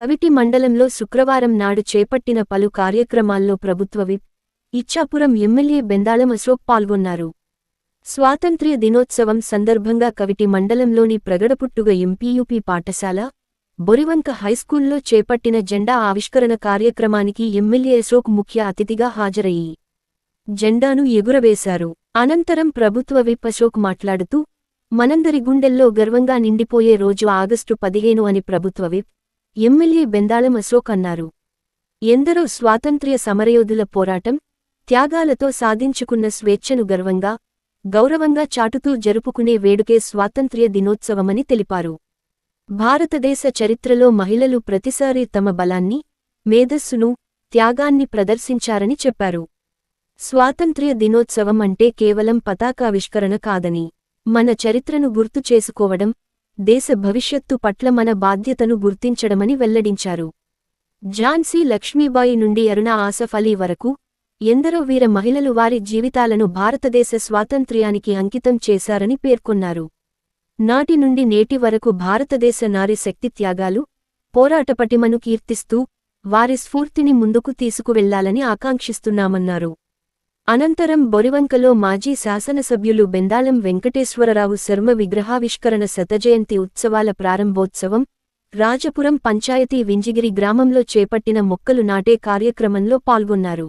కవిటి మండలంలో శుక్రవారం నాడు చేపట్టిన పలు కార్యక్రమాల్లో ప్రభుత్వ విప్. ఇచ్చాపురం ఎమ్మెల్యే బెందాళం అశోక్ పాల్గొన్నారు. స్వాతంత్ర్య దినోత్సవం సందర్భంగా కవిటి మండలంలోని ప్రగడపుట్టుగ ఎంపీయూపీ పాఠశాల బొరివంక హైస్కూల్లో చేపట్టిన జెండా ఆవిష్కరణ కార్యక్రమానికి ఎమ్మెల్యే అశోక్ ముఖ్య అతిథిగా హాజరయ్యి జెండాను ఎగురవేశారు. అనంతరం ప్రభుత్వ విప్. అశోక్ మాట్లాడుతూ మనందరి గుండెల్లో గర్వంగా నిండిపోయే రోజు ఆగస్టు పదిహేను అని ప్రభుత్వ విప్. ఎమ్మెల్యే బెందాళం అశోక్ అన్నారు. ఎందరో స్వాతంత్ర్య సమరయోధుల పోరాటం త్యాగాలతో సాధించుకున్న స్వేచ్ఛను గర్వంగా గౌరవంగా చాటుతూ జరుపుకునే వేడుకే స్వాతంత్ర్య దినోత్సవమని తెలిపారు. భారతదేశ చరిత్రలో మహిళలు ప్రతిసారీ తమ బలాన్ని మేధస్సును త్యాగాన్ని ప్రదర్శించారని చెప్పారు. స్వాతంత్ర్య దినోత్సవం అంటే కేవలం పతాకావిష్కరణ కాదని మన చరిత్రను గుర్తు చేసుకోవడం దేశ భవిష్యత్తు పట్ల మన బాధ్యతను గుర్తించడమని వెల్లడించారు. ఝాన్సీ లక్ష్మీబాయి నుండి అరుణ ఆసఫ్ అలీ వరకు ఎందరో వీర మహిళలు వారి జీవితాలను భారతదేశ స్వాతంత్ర్యానికి అంకితం చేశారని పేర్కొన్నారు. నాటి నుండి నేటి వరకు భారతదేశ నారి శక్తి త్యాగాలు కీర్తిస్తూ వారి స్ఫూర్తిని ముందుకు తీసుకువెళ్ళాలని ఆకాంక్షిస్తున్నామన్నారు. అనంతరం బొరివంకలో మాజీ శాసనసభ్యులు బెందాలం వెంకటేశ్వరరావు శర్మ విగ్రహావిష్కరణ శతజయంతి ఉత్సవాల ప్రారంభోత్సవం రాజపురం పంచాయతీ వింజిగిరి గ్రామంలో చేపట్టిన మొక్కలు నాటే కార్యక్రమంలో పాల్గొన్నారు.